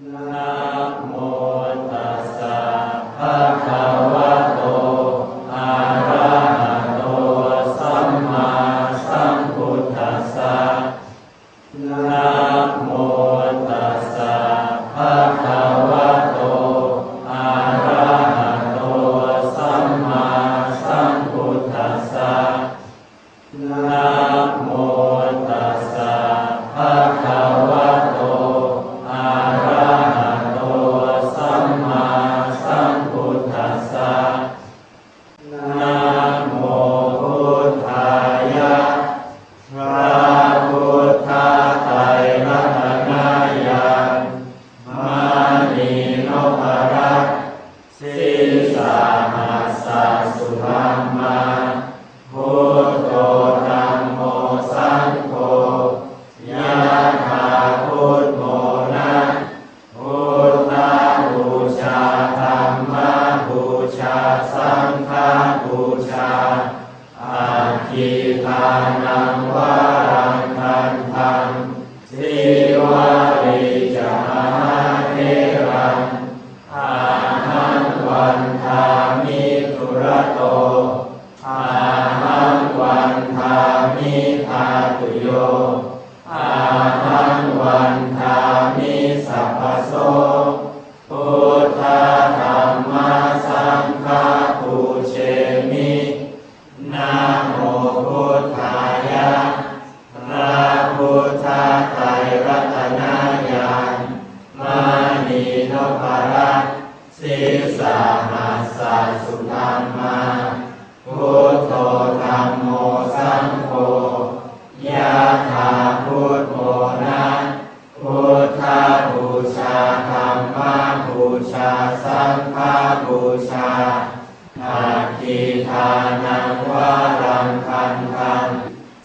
Nam ทิทานังวารังคันธังสิวาริจาเนรังอาหังวันทามิสุระโตอาหังวันทามิทาตุโย สัฮาสุธรรมาพุทธรรมโมสังโฆยะถาพุทโมนะพุทธาบูชาธรรมาบูชาสังฆาบูชาอาคีทานังวารังคันธัง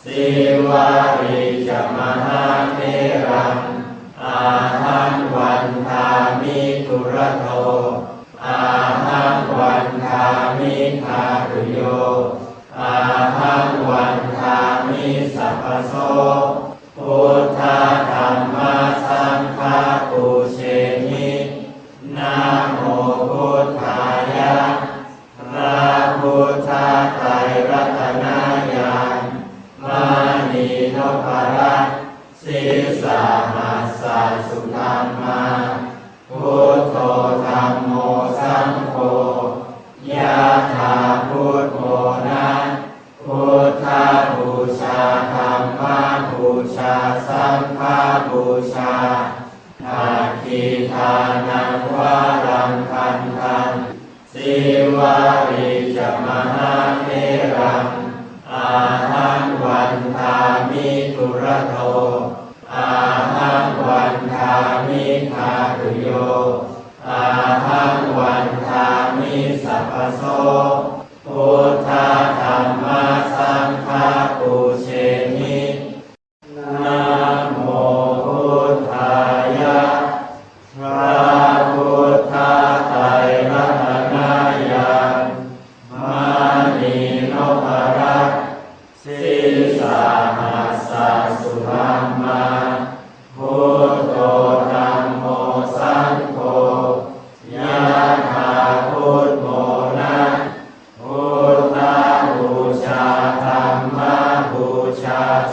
สิวาริจมหาเมรัอาหังวันทามิทุรโท soul. Siva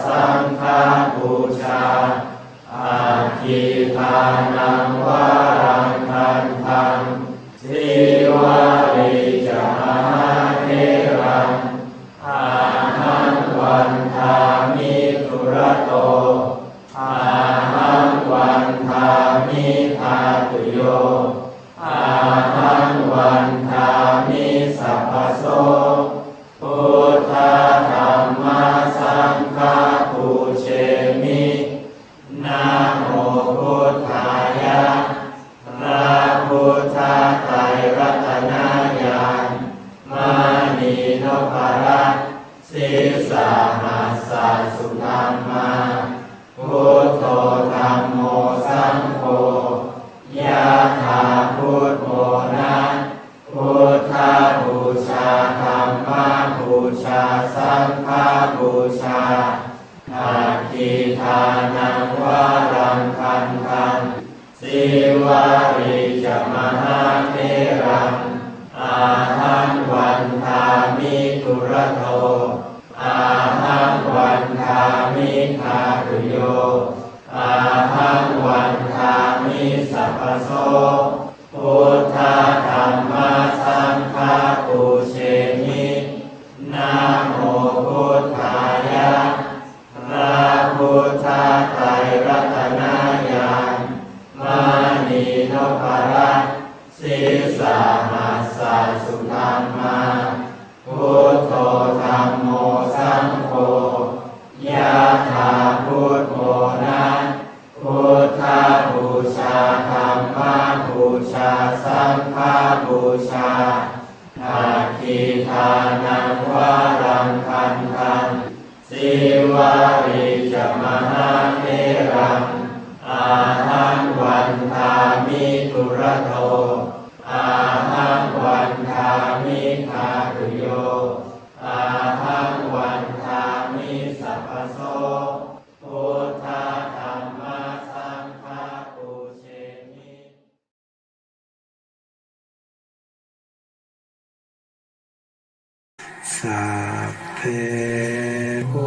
สังฆบูชาอาคีทานังวารังคันธังสิวาริจาเทรังอาหังวันทามิสุระโตอาหังวันทามิทาตุโย สิวาริจมหาเทรังอาหังวันทามิทุระโทอาหังวันทามิทาตุโยอาหังวันทามิสัพพโส สหัสสะสุธรรมาพุทโธธรรมโมสังโฆยะถาพุทโธนะพุทธบูชาธรรมาบูชาสังฆาบูชาอาคิทานังวารังคันทังสิวาริจมหาเทรังอาหังวันทามิตุระโท สัพเพพุ